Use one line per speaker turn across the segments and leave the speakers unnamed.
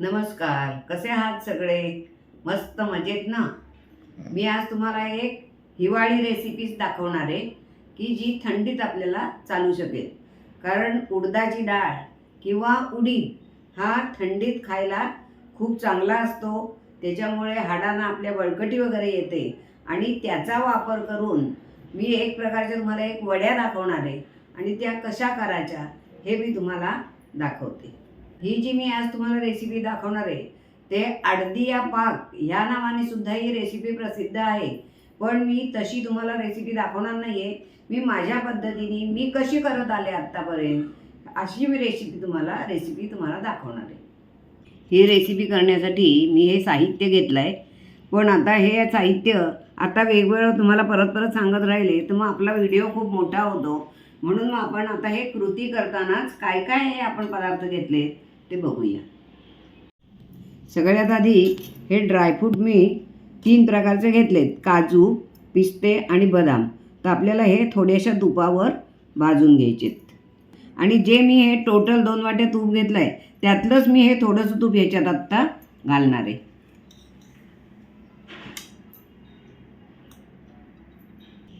नमस्कार. कसे आहात सगळे? मस्त मजेत ना? मी आज तुम्हाला एक हिवाळी रेसिपीज दाखवणार आहे की जी थंडीत आपल्याला चालू शकेल. कारण उडदाची डाळ किंवा उडीद हा थंडीत खायला खूप चांगला असतो. त्याच्यामुळे हाडांना आपल्या बळकटी वगैरे येते. आणि त्याचा वापर करून मी एक प्रकारच्या तुम्हाला एक वड्या दाखवणार आहे. आणि त्या कशा करायच्या हे मी तुम्हाला दाखवते. ही जी मी आज तुम्हाला रेसिपी दाखवणार आहे ते आडदिया पाक ह्या नावाने सुद्धा ही रेसिपी प्रसिद्ध आहे. पण मी तशी तुम्हाला रेसिपी दाखवणार नाही आहे मी माझ्या पद्धतीने मी कशी करत आले आत्तापर्यंत अशी मी रेसिपी तुम्हाला रेसिपी तुम्हाला दाखवणार आहे. ही रेसिपी करण्यासाठी मी हे साहित्य घेतलं आहे पण आता हे साहित्य आता वेगवेगळं तुम्हाला परत परत सांगत राहिले तर मग आपला व्हिडिओ खूप मोठा होतो. म्हणून मग आपण आता हे कृती करतानाच काय काय हे आपण पदार्थ घेतले? ते बघूया. सगळ्यात आधी हे ड्रायफ्रूट मी तीन प्रकारचे घेतलेत. काजू पिस्ते आणि बदाम. तर आपल्याला हे थोड्याशा तुपावर भाजून घ्यायचेत. आणि जे मी हे टोटल दोन वाटे तूप घेतलं आहे त्यातलंच मी हे थोडंसं तूप ह्याच्यात आत्ता घालणार आहे.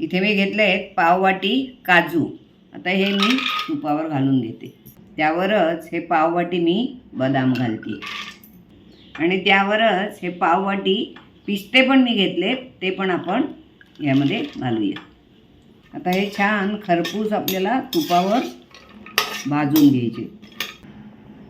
इथे मी घेतले आहेत पाववाटी काजू. आता हे मी तुपावर घालून घेते. त्यावरच हे पाववाटी मी बदाम घालते. आणि त्यावरच हे पाववाटी पिस्ते पण मी घेतले ते पण आपण यामध्ये घालूया. आता हे छान खरपूस आपल्याला तुपावर भाजून घ्यायचे.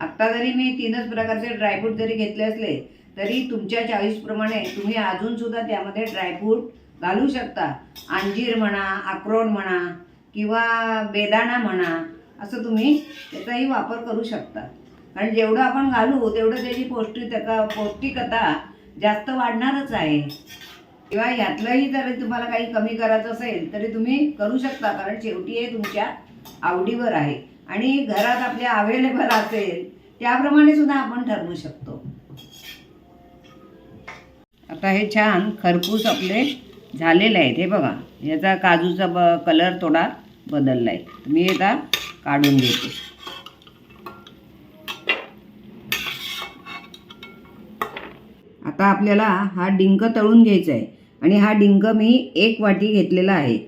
आत्ता जरी मी तीनच प्रकारचे ड्रायफ्रूट जरी घेतले असले तरी तुमच्या चॉईसप्रमाणे तुम्ही अजूनसुद्धा त्यामध्ये ड्रायफ्रूट घालू शकता. अंजीर म्हणा अक्रोड म्हणा किंवा बेदाणा म्हणा असं तुम्ही त्याचाही वापर करू शकता. कारण जेवढं आपण घालू तेवढं त्याची पौष्टिकता पौष्टिकता जास्त वाढणारच आहे. किंवा यातलंही जरी तुम्हाला काही कमी करायचं असेल तरी तुम्ही करू शकता कारण शेवटी हे तुमच्या आवडीवर आहे. आणि घरात आपल्या अवेलेबल असेल त्याप्रमाणे सुद्धा आपण ठरवू शकतो. आता हे छान खरपूस आपले झालेले आहेत. हे बघा याचा काजूचा ब कलर थोडा बदलला आहे तुम्ही आता काढून घेते आता आपल्याला हा डिंक तळून घ्यायचा आहे. आणि हा डिंक मी एक वाटी घेतलेला आहे.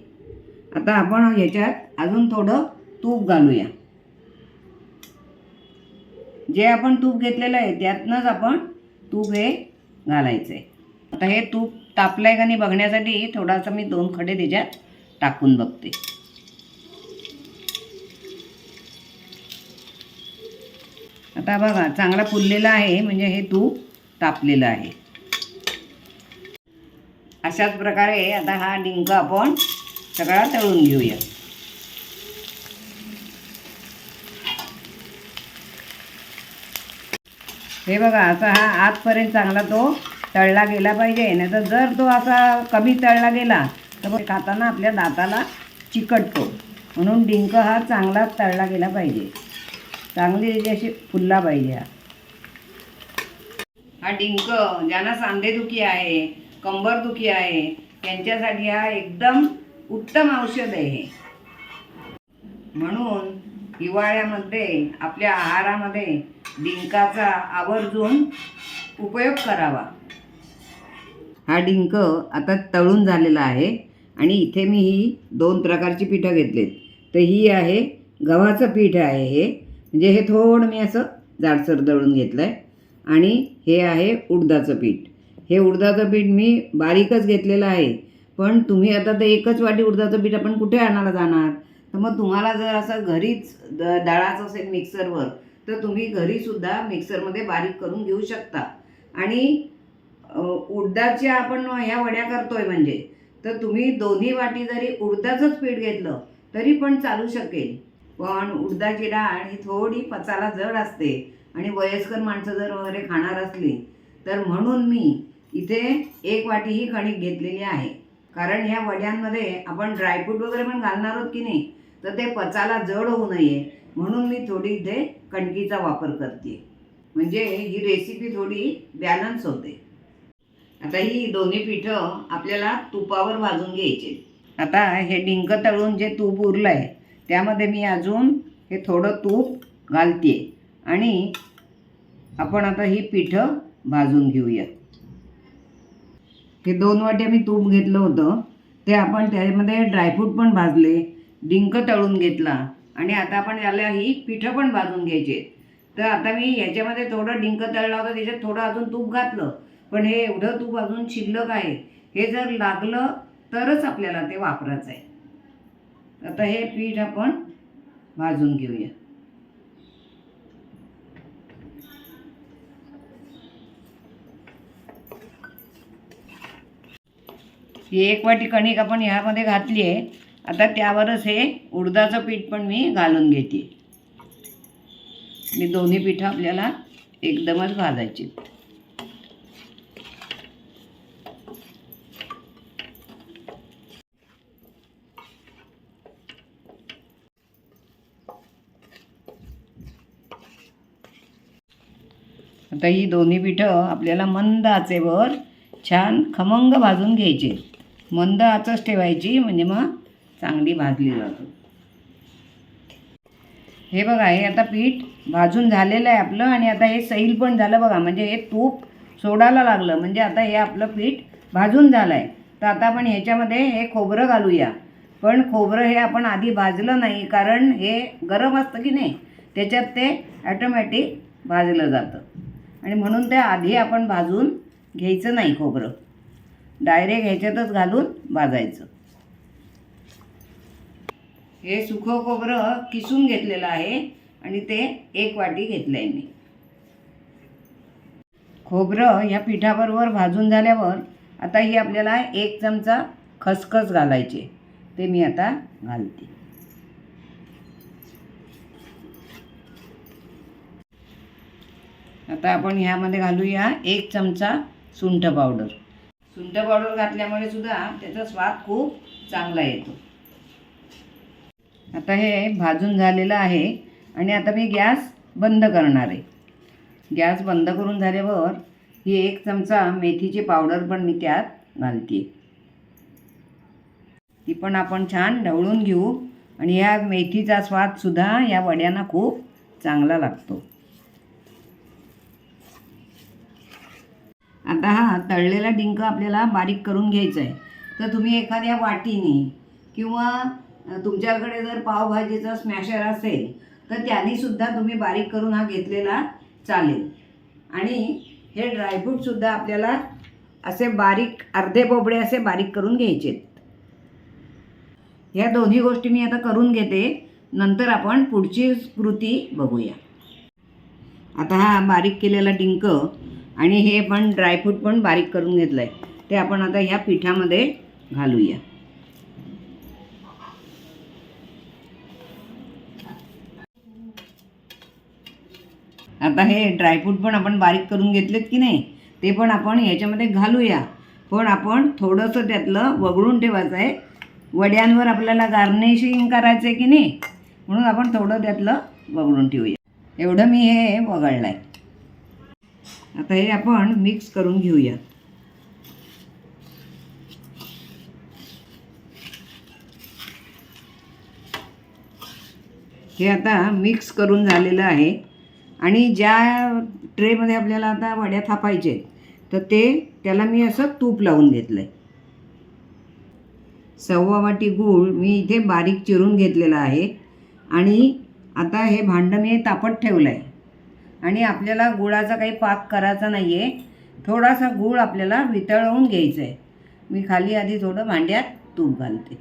आता आपण ह्याच्यात अजून थोडं तूप घालूया. जे आपण तूप घेतलेलं आहे त्यातनंच आपण तूप हे घालायचं आहे आता हे तूप तापलं आहे का नाही बघण्यासाठी थोडासा मी दोन खडे त्याच्यात टाकून बघते. आता बघा चांगला फुललेला आहे म्हणजे हे तूप तापलेलं आहे. अशाच प्रकारे आता हा डिंक आपण सगळा तळून घेऊया. हे बघा असा हा आतपर्यंत चांगला तो तळला गेला पाहिजे नाही तर जर तो असा कमी तळला गेला तर मग खाताना आपल्या दाताला चिकटतो. म्हणून डिंक हा चांगला तळला गेला पाहिजे. चांगली अशी फुलला पाहिजे हा. डिंक ज्यांना सांधेदुखी आहे कंबरदुखी आहे त्यांच्यासाठी हा एकदम उत्तम औषध आहे हे. म्हणून हिवाळ्यामध्ये आपल्या आहारामध्ये डिंकाचा आवर्जून उपयोग करावा. हा डिंक आता तळून झालेला आहे आणि इथे मी ही दोन प्रकारची पिठं घेतलीत. तर ही आहे गव्हाचं पीठ आहे हे म्हणजे हे थोडं मी असं जाडसर दळून घेतलं आहे आणि हे आहे उडदाचं पीठ. हे उडदाचं पीठ मी बारीकच घेतलेलं आहे. पण तुम्ही आता ते एकच वाटी उडदाचं पीठ आपण कुठे आणायला जाणार? तर मग तुम्हाला जर असं घरीच द डाळाचं असेल मिक्सरवर तर तुम्ही घरीसुद्धा मिक्सरमध्ये बारीक करून घेऊ शकता. आणि उडदाच्या आपण ह्या वड्या करतो आहे म्हणजे तर तुम्ही दोन्ही वाटी जरी उडदाचंच पीठ घेतलं तरी पण चालू शकेल. पण उडदाची डाळ ही थोडी पचाला जड असते आणि वयस्कर माणसं जर वगैरे खाणार असली तर म्हणून मी इथे एक वाटी ही कणिक घेतलेली आहे. कारण ह्या वड्यांमध्ये आपण ड्रायफ्रूट वगैरे पण घालणार आहोत की नाही तर ते पचाला जड होऊ नये. म्हणून मी थोडी इथे कणकीचा वापर करते. म्हणजे ही रेसिपी थोडी बॅलन्स होते. आता ही दोन्ही पिठं आपल्याला तुपावर भाजून घ्यायचे. आता हे डिंक तळून जे तूप उरलं आहे त्यामध्ये मी अजून हे थोडं तूप घालते आणि आपण आता ही पिठं भाजून घेऊया हे दोन वाटे मी तूप घेतलं होतं. ते आपण त्यामध्ये ड्रायफ्रूट पण भाजले डिंक तळून घेतला आणि आता आपण याला ही पिठं पण भाजून घ्यायचे. तर आता मी याच्यामध्ये थोडं डिंक तळला होता त्याच्यात थोडं अजून तूप घातलं. पण हे एवढं तूप अजून शिल्लक आहे. हे जर लागलं तरच आपल्याला ते वापरायचं आहे. आता हे पीठ आपण भाजून घेऊया. ही एक वाटी कणिक आपण ह्यामध्ये घातली आहे. आता त्यावरच हे उडदाचं पीठ पण मी घालून घेते. मी दोन्ही पिठं आपल्याला एकदमच भाजायची. आता ही दोन्ही पिठं आपल्याला मंद आचेवर छान खमंग भाजून घ्यायचे. मंद आचच ठेवायची म्हणजे मग चांगली भाजली जातो. हे बघा हे आता पीठ भाजून झालेलं आहे आपलं आणि आता हे सैल पण झालं बघा म्हणजे हे तूप सोडायला लागलं. म्हणजे आता हे आपलं पीठ भाजून झालं आहे तर आता आपण ह्याच्यामध्ये हे खोबरं घालूया. पण खोबरं हे आपण आधी भाजलं नाही कारण हे गरम असतं की नाही त्याच्यात ते ॲटोमॅटिक भाजलं जातं. आणि म्हणून ते आधी आपण भाजून घ्यायचं नाही खोबरं. डायरेक्ट ह्याच्यातच घालून भाजायचं. हे सुखं खोबरं किसून घेतलेलं आहे आणि ते एक वाटी घेतलं आहे मी. खोबरं ह्या पिठाबरोबर भाजून झाल्यावर आता ही आपल्याला एक चमचा खसखस घालायचे ते मी आता घालते. आता आपण ह्यामध्ये घालूया एक चमचा सुंठ पावडर. सुंठ पावडर घातल्यामुळे सुद्धा त्याचा स्वाद खूप चांगला येतो. आता हे भाजून झालेलं आहे आणि आता मी गॅस बंद करणार आहे. गॅस बंद करून झाल्यावर ही एक चमचा मेथीची पावडर पण मी त्यात घालते. ती पण आपण छान ढवळून घेऊ आणि ह्या मेथीचा स्वादसुद्धा या वड्यांना खूप चांगला लागतो. आता हा तळलेला डिंक आपल्याला बारीक करून घ्यायचा आहे तर तुम्ही एखाद्या वाटीने किंवा तुमच्याकडे जर पावभाजीचा स्मॅशर असेल तर त्यानेसुद्धा तुम्ही बारीक करून हा घेतलेला चालेल. आणि हे ड्रायफ्रूटसुद्धा आपल्याला असे बारीक अर्धे पोपडे असे बारीक करून घ्यायचे. आहेत ह्या दोन्ही गोष्टी मी आता करून घेते. नंतर आपण पुढची कृती बघूया. आता हा बारीक केलेला डिंक आणि हे पण ड्रायफ्रूट पण बारीक करून घेतलं आहे ते आपण आता ह्या पिठामध्ये घालूया. आता हे ड्रायफ्रूट पण आपण बारीक करून घेतलेत की नाही ते पण आपण ह्याच्यामध्ये घालूया. पण आपण थोडंसं त्यातलं वगळून ठेवायचं आहे. वड्यांवर आपल्याला गार्निशिंग करायचं आहे की नाही म्हणून आपण थोडं त्यातलं वगळून ठेवूया. एवढं मी हे वगळलं आहे आता हे आपण मिक्स करून घेऊया. हे आता मिक्स करून झालेलं आहे. आणि ज्या ट्रेमध्ये आपल्याला आता वड्या थापायचे तर ते त्याला मी असं तूप लावून घेतलं आहे सव्वा वाटी गूळ मी इथे बारीक चिरून घेतलेला आहे. आणि आता हे भांडं मी तापत ठेवलं आहे आणि आपल्याला गुळाचा काही पाक करायचा नाही आहे थोडासा गूळ आपल्याला वितळवून घ्यायचा आहे मी खाली आधी थोडं भांड्यात तूप घालते.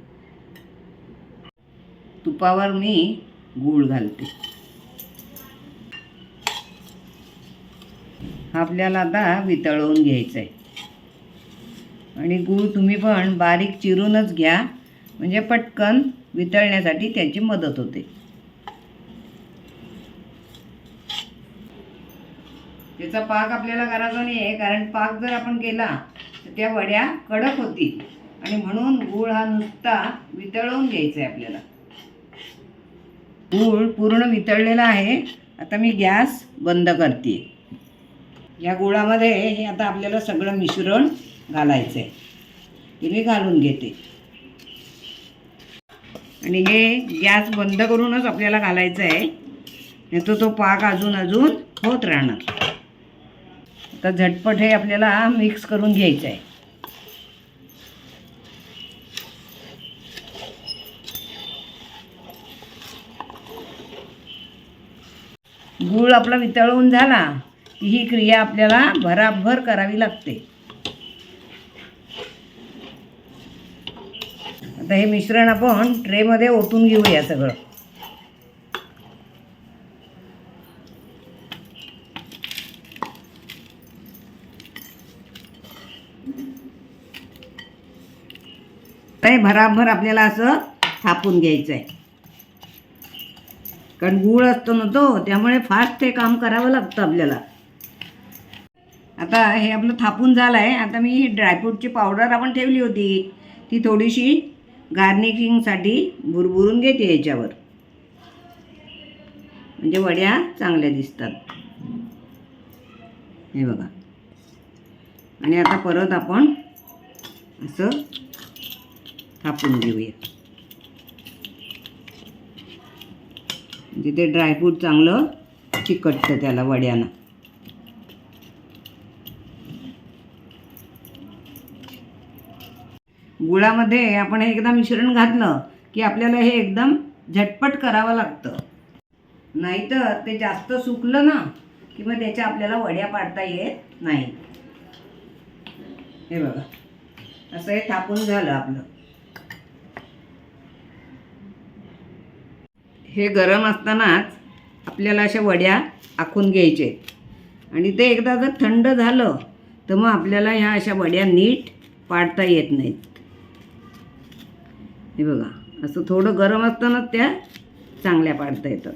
तुपावर मी गूळ घालते. हा आपल्याला आता वितळवून घ्यायचं आहे आणि गूळ तुम्ही पण बारीक चिरूनच घ्या. म्हणजे पटकन वितळण्यासाठी त्याची मदत होते. त्याचा पाक आपल्याला करायचा नाही आहे कारण पाक जर आपण केला तर त्या वड्या कडक होतील. आणि म्हणून गूळ हा नुसता वितळवून घ्यायचा आहे आपल्याला. गूळ पूर्ण वितळलेला आहे. आता मी गॅस बंद करते. या गुळामध्ये हे आता आपल्याला सगळं मिश्रण घालायचं आहे. हे मी घालून घेते. आणि हे गॅस बंद करूनच आपल्याला घालायचं आहे. नाही तो पाक अजून अजून होत राहणार. तर झटपट हे आपल्याला मिक्स करून घ्यायचं आहे. गूळ आपला वितळवून झाला की ही क्रिया आपल्याला भराभर करावी लागते. आता हे मिश्रण आपण ट्रेमध्ये ओतून घेऊया सगळं. भराभर आपल्याला असं थापून घ्यायचं आहे कारण गूळ असतो ना तो त्यामुळे फास्ट ते काम करावं लागतं आपल्याला. आता हे आपलं थापून झालं आहे आता मी ही ड्रायफ्रूटची पावडर आपण ठेवली होती. ती थोडीशी गार्निशिंगसाठी भुरभुरून घेते याच्यावर. म्हणजे वड्या चांगल्या दिसतात. हे बघा. आणि आता परत आपण असं थापून घेऊया. म्हणजे ते ड्रायफ्रूट चांगलं चिकटतं त्याला वड्यानं. गुळामध्ये आपण हे एकदा मिश्रण घातलं की आपल्याला हे एकदम झटपट करावं लागतं. नाहीतर ते जास्त सुकलं ना की मग त्याच्या आपल्याला वड्या पाडता येत नाही. हे बघा. असं हे थापून झालं आपलं. हे गरम असतानाच आपल्याला अशा वड्या आखून घ्यायचे. आणि ते एकदा जर थंड झालं तर मग आपल्याला ह्या अशा वड्या नीट पाडता येत नाहीत. हे बघा असं थोडं गरम असतानाच त्या चांगल्या पाडता येतात.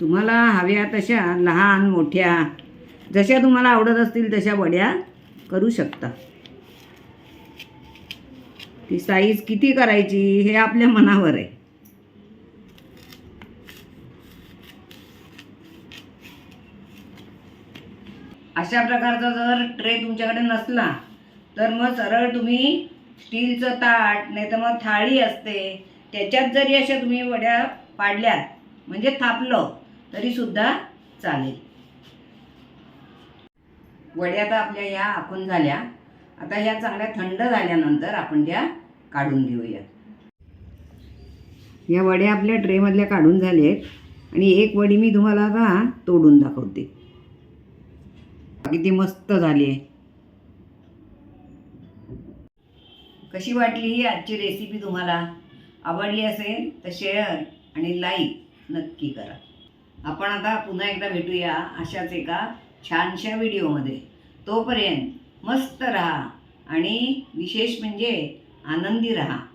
तुम्हाला हव्या तशा लहान मोठ्या जशा तुम्हाला आवडत असतील तशा वड्या करू शकता. ती साईज किती करायची हे आपल्या मनावर आहे. अशा प्रकारचा जर ट्रे तुमच्याकडे नसला तर मग सरळ तुम्ही स्टीलचं ताट नाही तर मग थाळी असते त्याच्यात जरी अशा तुम्ही वड्या पाडल्यात म्हणजे थापलं तरीसुद्धा चालेल. वड्या तर आपल्या या आखून झाल्या. आता ह्या चांगल्या थंड झाल्यानंतर आपण त्या काढून घेऊयात. या वड्या आपल्या ट्रेमधल्या काढून झाल्या आहेत. आणि एक वडी मी तुम्हाला आता तोडून दाखवते. किती मस्त झाली आहे. कशी वाटली ही आजची रेसिपी तुम्हाला? आवडली असेल तर शेअर आणि लाईक नक्की करा. आपण आता पुन्हा एकदा भेटूया अशाच एका छानशा व्हिडिओमध्ये तोपर्यंत मस्त राहा. आणि विशेष म्हणजे आनंदी राहा.